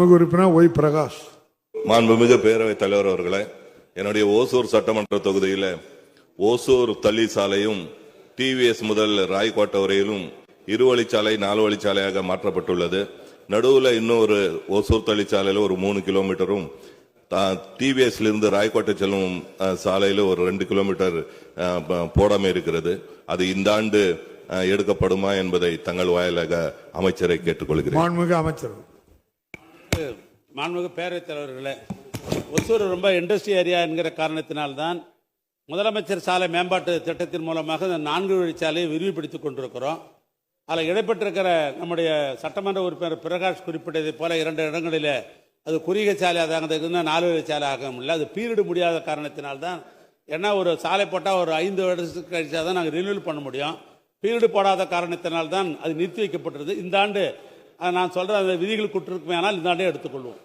மாண்புமிகு உறுப்பினர் ஒய் பிரகாஷ். மாண்புமிகு பேரவைத் தலைவர் அவர்களே என்னுடைய ஓசூர் சட்டமன்ற தொகுதியில ஓசூர் தள்ளி சாலையும் டிவிஎஸ் முதல் ராய்கோட்டை வரையிலும் இருவழிச்சாலை நாலு வழிச்சாலையாக மாற்றப்பட்டுள்ளது. நடுவுல இன்னொரு ஓசூர் தள்ளிச்சாலையில ஒரு மூணு கிலோமீட்டரும் டிவிஎஸ்ல இருந்து ராய்கோட்டை செல்லும் சாலையில ஒரு ரெண்டு கிலோமீட்டர் அஹ், ப- போடாம இருக்கிறது. அது இந்த ஆண்டு எடுக்கப்படுமா என்பதை தங்கள் வாயிலாக அமைச்சரை கேட்டுக்கொள்கிறேன். அமைச்சர். மாண்புமிகு பேரவைத் தலைவர்களே ஒசூர் ரொம்ப இண்டஸ்ட்ரி ஏரியா என்கிற காரணத்தினால்தான் முதலமைச்சர் சாலை மேம்பாட்டு திட்டத்தின் மூலமாக இந்த நான்கு வழிச்சாலையை விரிவுபடுத்திக் கொண்டிருக்கிறோம். அதில் இடைப்பட்டிருக்கிற நம்முடைய சட்டமன்ற உறுப்பினர் பிரகாஷ் குறிப்பிட்டதைப் போல இரண்டு இடங்களில் அது குறுகிய சாலை அதாக இருந்தால் நாலு வழி சாலை ஆக முடியல. அது பீரியடு முடியாத காரணத்தினால்தான் ஏன்னா ஒரு சாலை போட்டால் ஒரு ஐந்து வருஷத்துக்கு கழிச்சா தான் நாங்கள் ரினியூல் பண்ண முடியும். பீரியடு போடாத காரணத்தினால்தான் அது நிறுத்தி வைக்கப்பட்டிருது இந்த ஆண்டு நான் சொல்கிற அந்த விதிகள் இருக்குமே ஆனால் இந்த ஆண்டே எடுத்துக்கொள்வோம்.